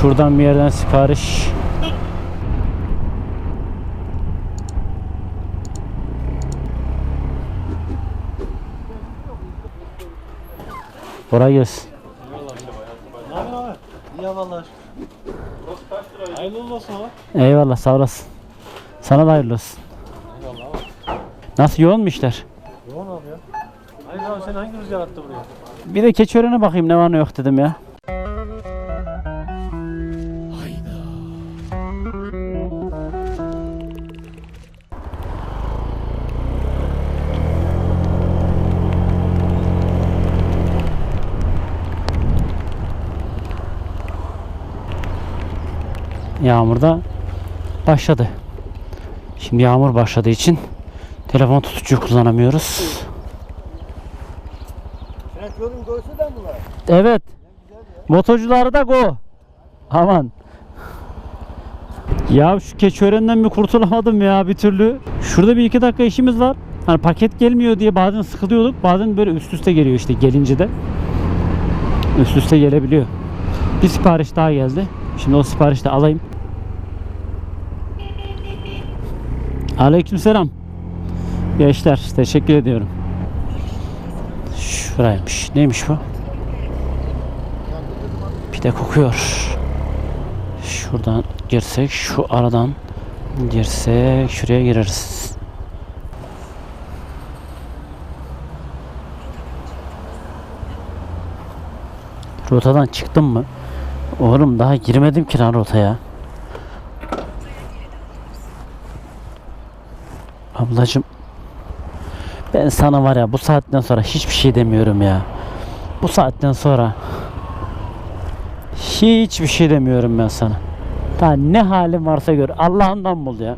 Şuradan bir yerden sipariş. Kolay gelsin. Vallahi. Hayırlı olsun. Eyvallah sağ olasın. Sana da hayırlı olsun. Eyvallah abi. Nasıl yoğun mu işler? Yoğun abi ya. Hayır abi sen hangi rüzgar attı buraya? Bir de keçiörene bakayım ne var ne yok dedim ya. Yağmur da başladı. Şimdi yağmur başladığı için telefon tutucu kullanamıyoruz. Evet. Motorcuları da go. Aman. Ya şu keçiörenden bir kurtulamadım ya bir türlü. Şurada bir iki dakika işimiz var. Hani paket gelmiyor diye bazen sıkılıyorduk. Bazen böyle üst üste geliyor işte gelince de. Üst üste gelebiliyor. Bir sipariş daha geldi. Şimdi o siparişi de alayım. Aleykümselam. Gençler teşekkür ediyorum. Şuraymış. Neymiş bu? Pide kokuyor. Şuradan girsek şu aradan girsek şuraya gireriz. Rotadan çıktım mı? Oğlum daha girmedim ki lan rotaya. Ablacım ben sana var ya bu saatten sonra hiçbir şey demiyorum ya. Bu saatten sonra hiçbir şey demiyorum ben sana. Daha ne halin varsa gör. Allah'ından bul ya.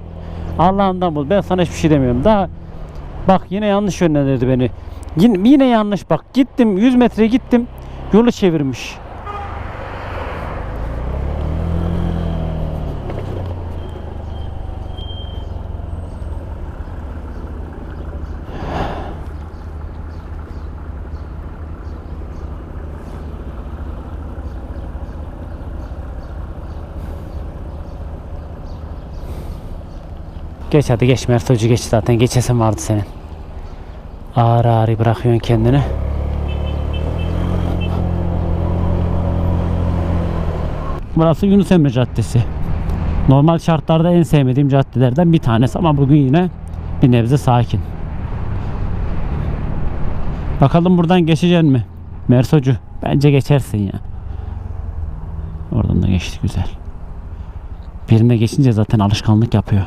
Allah'ından bul. Ben sana hiçbir şey demiyorum. Daha bak yine yanlış yönlendirdi beni. Yine, yine yanlış bak. Gittim 100 metre gittim. Yolu çevirmiş. Geç hadi geç Mert Hoca geç zaten geçesin vardı senin. Ağır ağır bırakıyorsun kendini. Burası Yunus Emre Caddesi. Normal şartlarda en sevmediğim caddelerden bir tanesi ama bugün yine bir nebze sakin. Bakalım buradan geçeceksin mi? Mersocu bence geçersin ya. Oradan da geçti güzel. Birine geçince zaten alışkanlık yapıyor.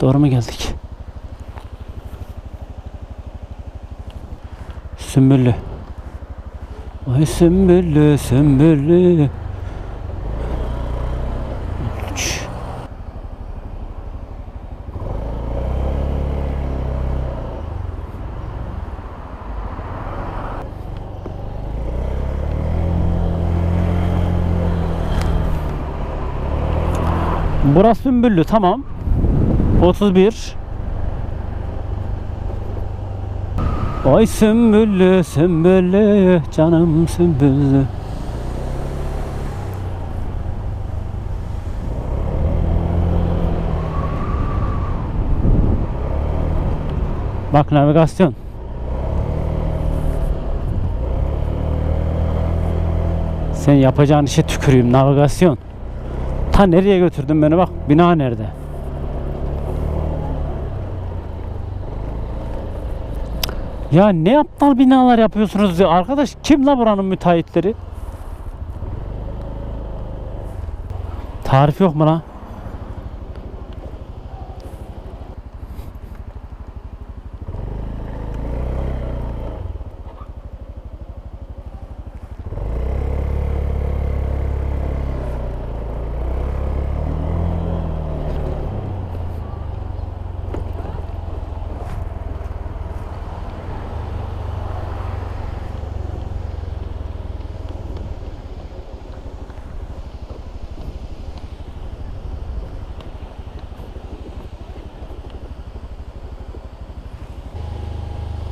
Doğru mu geldik? Sümbüllü. Ay sümbüllü, sümbüllü. Burası Sümbüllü tamam. 31 Ay sümbüllü sümbüllü canım sümbüllü. Bak navigasyon. Sen yapacağın işe tüküreyim navigasyon. Ta nereye götürdün beni bak bina nerede Ya ne aptal binalar yapıyorsunuz ya arkadaş kim la buranın müteahhitleri? Tarif yok mu lan?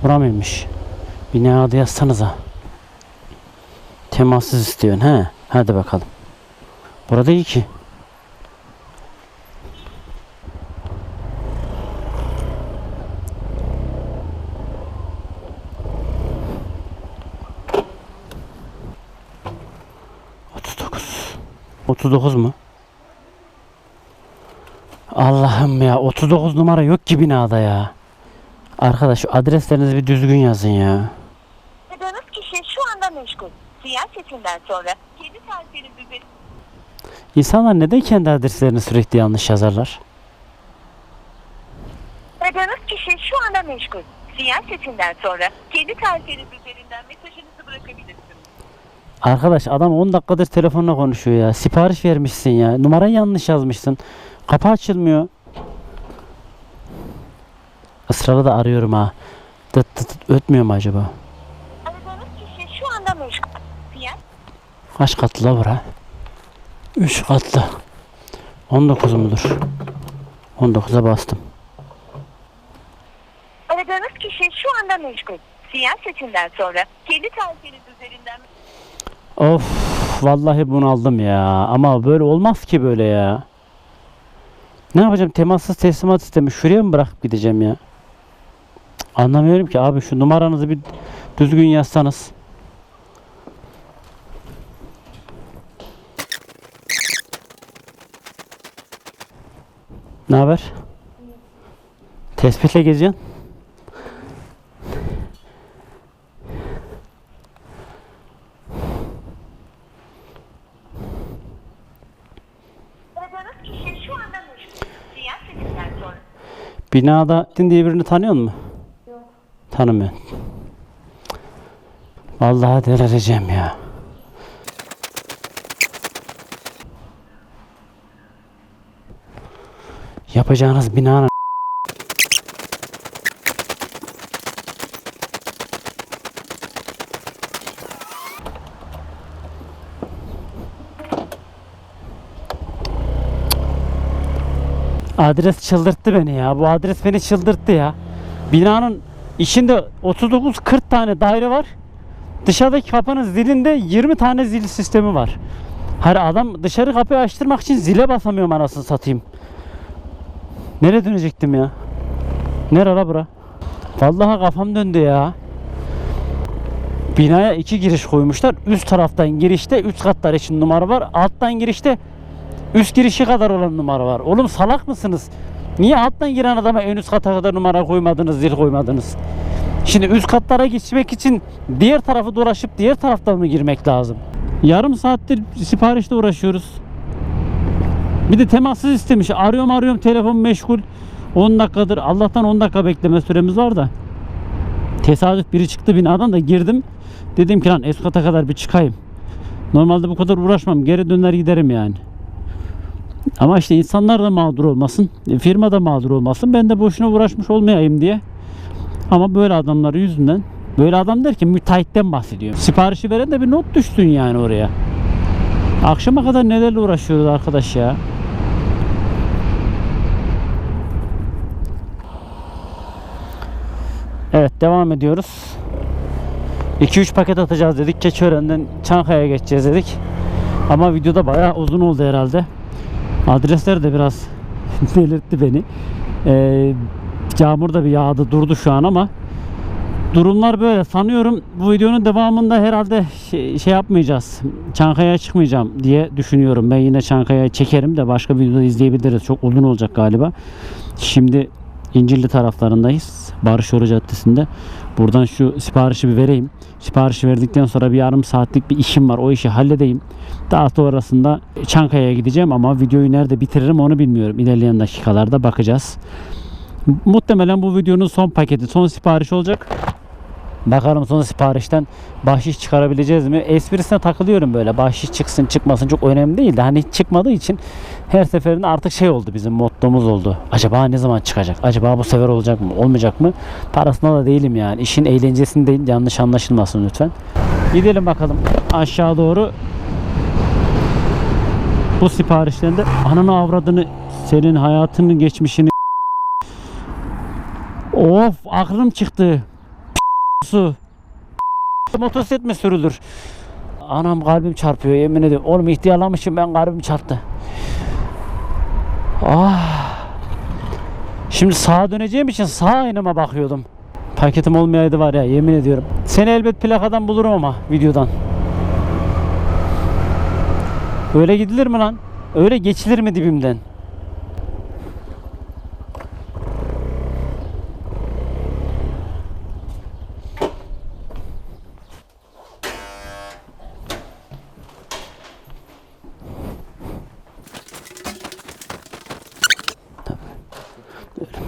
Bura mıymış? Bina adı yazsanıza. Temassız istiyorsun he. Hadi bakalım. Burada iyi ki. Otuz dokuz. Otuz dokuz mu? Allah'ım ya 39 numara yok ki binada ya. Arkadaş şu adreslerinizi bir düzgün yazın ya. Aradığınız kişi şu anda meşgul. Sinyal sesinden sonra kendi tarifiniz üzerinde İnsanlar neden kendi adreslerini sürekli yanlış yazarlar? Aradığınız kişi şu anda meşgul. Sinyal sesinden sonra kendi tarifiniz üzerinden mesajınızı bırakabilirsiniz. Arkadaş adam 10 dakikadır telefonla konuşuyor ya. Sipariş vermişsin ya. Numarayı yanlış yazmışsın. Kapı açılmıyor. Israrla da arıyorum ha. Dıt dıt dıt ötmüyor mu acaba? Aradığınız kişi şu anda meşgul. Sinyal Kaç katlı la bura? 3 katlı. 19 mudur? 19'a bastım. Aradığınız kişi şu anda meşgul. Sinyal sesinden sonra kendi tarifiniz üzerinden Of vallahi bunaldım ya. Ama böyle olmaz ki böyle ya. Ne yapacağım? Temassız teslimat sistemi. Şuraya mı bırakıp gideceğim ya? Anlamıyorum ki abi şu numaranızı bir düzgün yazsanız. Ne haber? Tespitle geziyorsun. Sonra Binada diye birini tanıyor musun? Tanımıyorum. Vallahi delireceğim ya. Yapacağınız binanın Adres çıldırttı beni ya. Bu adres beni çıldırttı ya. Binanın içinde 39-40 tane daire var. Dışarıdaki kapının zilinde 20 tane zil sistemi var. Her adam dışarı kapıyı açtırmak için zile basamıyorum anasını satayım. Nereye dönecektim ya? Nere bura? Vallahi kafam döndü ya. Binaya iki giriş koymuşlar. Üst taraftan girişte üst katlar için numara var. Alttan girişte Üst girişi kadar olan numara var. Oğlum salak mısınız? Niye alttan giren adama en üst kata kadar numara koymadınız, zil koymadınız? Şimdi üst katlara geçmek için diğer tarafı dolaşıp diğer taraftan mı girmek lazım? Yarım saattir siparişle uğraşıyoruz. Bir de temassız istemiş. Arıyorum arıyorum telefon meşgul. 10 dakikadır. Allah'tan 10 dakika bekleme süremiz var da. Tesadüf biri çıktı binadan da girdim. Dedim ki lan üst kata kadar bir çıkayım. Normalde bu kadar uğraşmam. Geri döner giderim yani. Ama işte insanlar da mağdur olmasın, e, firma da mağdur olmasın. Ben de boşuna uğraşmış olmayayım diye. Ama böyle adamları yüzünden, böyle adam derken müteahhitten bahsediyorum. Siparişi veren de bir not düşsün yani oraya. Akşama kadar nelerle uğraşıyoruz arkadaş ya. Evet devam ediyoruz. 2-3 paket atacağız dedik. Keçiören'den Çankaya'ya geçeceğiz dedik. Ama videoda bayağı uzun oldu herhalde. Adresler de biraz delirtti beni. Ee, yağmur da bir yağdı durdu şu an ama durumlar böyle. Sanıyorum bu videonun devamında herhalde şey, şey yapmayacağız. Çankaya'ya çıkmayacağım diye düşünüyorum. Ben yine Çankaya'ya çekerim de başka videoda izleyebiliriz. Çok uzun olacak galiba. Şimdi İncirli taraflarındayız. Barış Yolu Caddesi'nde. Buradan şu siparişi bir vereyim. Siparişi verdikten sonra bir yarım saatlik bir işim var. O işi halledeyim. Daha sonrasında Çankaya'ya gideceğim ama videoyu nerede bitiririm onu bilmiyorum. İlerleyen dakikalarda bakacağız. Muhtemelen bu videonun son paketi, son sipariş olacak. Bakalım son siparişten bahşiş çıkarabileceğiz mi? Esprisine takılıyorum böyle. Bahşiş çıksın çıkmasın çok önemli değil de hani hiç çıkmadığı için her seferinde artık şey oldu bizim mottomuz oldu. Acaba ne zaman çıkacak? Acaba bu sefer olacak mı? Olmayacak mı? Parasına da değilim yani. İşin eğlencesinde yanlış anlaşılmasın lütfen. Gidelim bakalım aşağı doğru. Bu siparişlerinde ananı avradını senin hayatının geçmişini Of aklım çıktı. Su. Motosiklet mi sürülür? Anam kalbim çarpıyor yemin ediyorum. Oğlum ihtiyarlamışım ben kalbim çarptı. Ah. Şimdi sağa döneceğim için sağ aynama bakıyordum. Paketim olmayaydı var ya yemin ediyorum. Seni elbet plakadan bulurum ama videodan. Öyle gidilir mi lan? Öyle geçilir mi dibimden?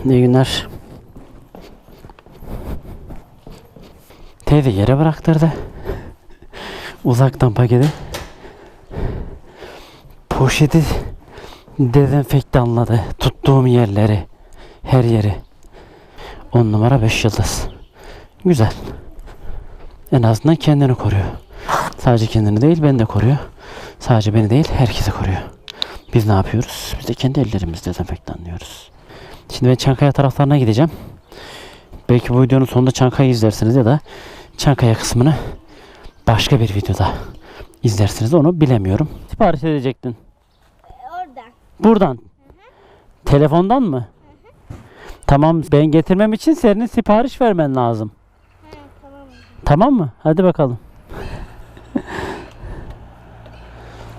İyi günler. Teyze yere bıraktırdı. Uzaktan paketi. Poşeti dezenfektanladı. Tuttuğum yerleri. Her yeri. 10 numara 5 yıldız. Güzel. En azından kendini koruyor. Sadece kendini değil beni de koruyor. Sadece beni değil herkesi koruyor. Biz ne yapıyoruz? Biz de kendi ellerimizle dezenfektanlıyoruz. Şimdi ben Çankaya taraflarına gideceğim. Belki bu videonun sonunda Çankaya'yı izlersiniz ya da Çankaya kısmını başka bir videoda izlersiniz. Onu bilemiyorum. Sipariş edecektin. Oradan. Buradan. Telefondan mı? Tamam ben getirmem için senin sipariş vermen lazım. He tamam. Tamam mı? Hadi bakalım.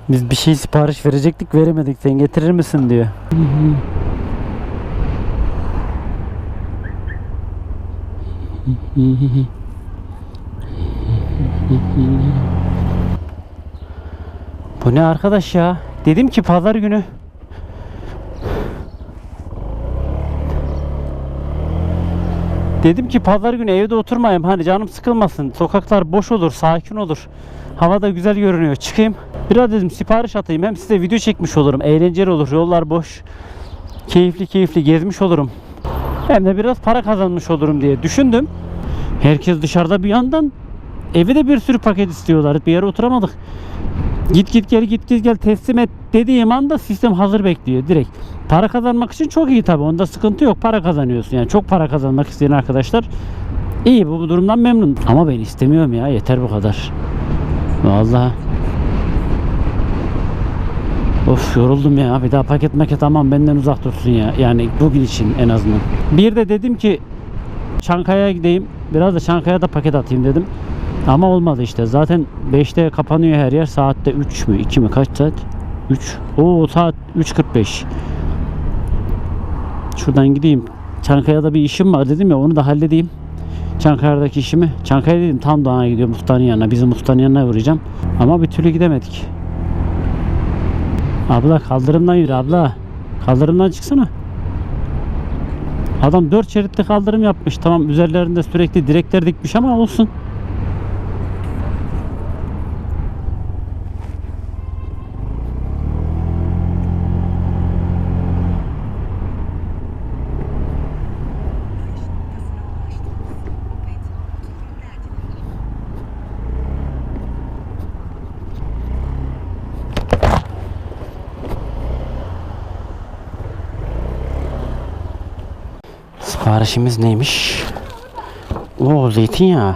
Biz bir şey sipariş verecektik veremedik. Sen getirir misin diyor. Bu ne arkadaş ya? Dedim ki pazar günü Dedim ki pazar günü evde oturmayayım. Hani canım sıkılmasın. Sokaklar boş olur, sakin olur. Hava da güzel görünüyor. Çıkayım. Biraz dedim sipariş atayım. Hem size video çekmiş olurum. Eğlenceli olur. Yollar boş. Keyifli keyifli gezmiş olurum. Hem de biraz para kazanmış olurum diye düşündüm. Herkes dışarıda bir yandan evi de bir sürü paket istiyorlar. Bir yere oturamadık. Git git gel git git gel teslim et dediğim anda sistem hazır bekliyor direkt. Para kazanmak için çok iyi tabi onda sıkıntı yok para kazanıyorsun yani çok para kazanmak isteyen arkadaşlar iyi bu, bu durumdan memnun ama ben istemiyorum ya yeter bu kadar vallahi Of yoruldum ya bir daha paket maket aman benden uzak dursun ya yani bugün için en azından bir de dedim ki Çankaya'ya gideyim biraz da Çankaya'da paket atayım dedim ama olmadı işte. Zaten 5'te kapanıyor her yer. Saatte 3 mü? 2 mi? Kaç saat? 3. Oo saat 3.45. Şuradan gideyim. Çankaya'da bir işim var dedim ya onu da halledeyim. Çankaya'daki işimi. Çankaya dedim tam Doğan'a gidiyorum Muhtar'ın yanına. Bizim Muhtar'ın yanına uğrayacağım. Ama bir türlü gidemedik. Abla kaldırımdan yürü abla. Kaldırımdan çıksana. Adam 4 şeritli kaldırım yapmış. Tamam üzerlerinde sürekli direkler dikmiş ama olsun. Siparişimiz neymiş? Oo zeytinyağı.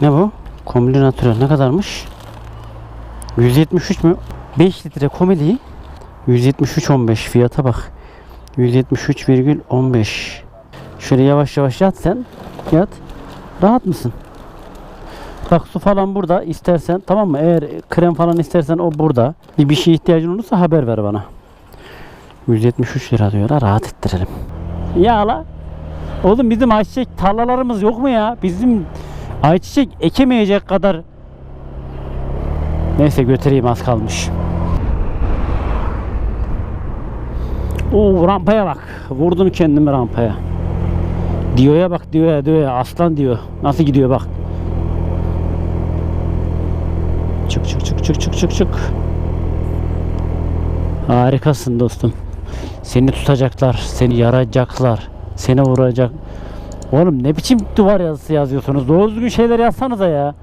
Ne bu? Komili natürel ne kadarmış? 173 mü? 5 litre komili 173.15 fiyata bak. 173,15 Şöyle yavaş yavaş yat sen. Yat. Rahat mısın? Bak su falan burada istersen tamam mı? Eğer krem falan istersen o burada. Bir, bir şey ihtiyacın olursa haber ver bana. 173 lira diyor. ha, Rahat ettirelim. Ya la. Oğlum bizim ayçiçek tarlalarımız yok mu ya? Bizim ayçiçek ekemeyecek kadar Neyse götüreyim az kalmış. Oo rampaya bak. Vurdum kendimi rampaya. Diyo'ya bak Diyo'ya Diyo'ya aslan diyor. Nasıl gidiyor bak. Çık çık çık çık çık çık çık. Harikasın dostum. Seni tutacaklar, seni yaracaklar, seni vuracak. Oğlum ne biçim duvar yazısı yazıyorsunuz? Doğru düzgün şeyler yazsanıza ya.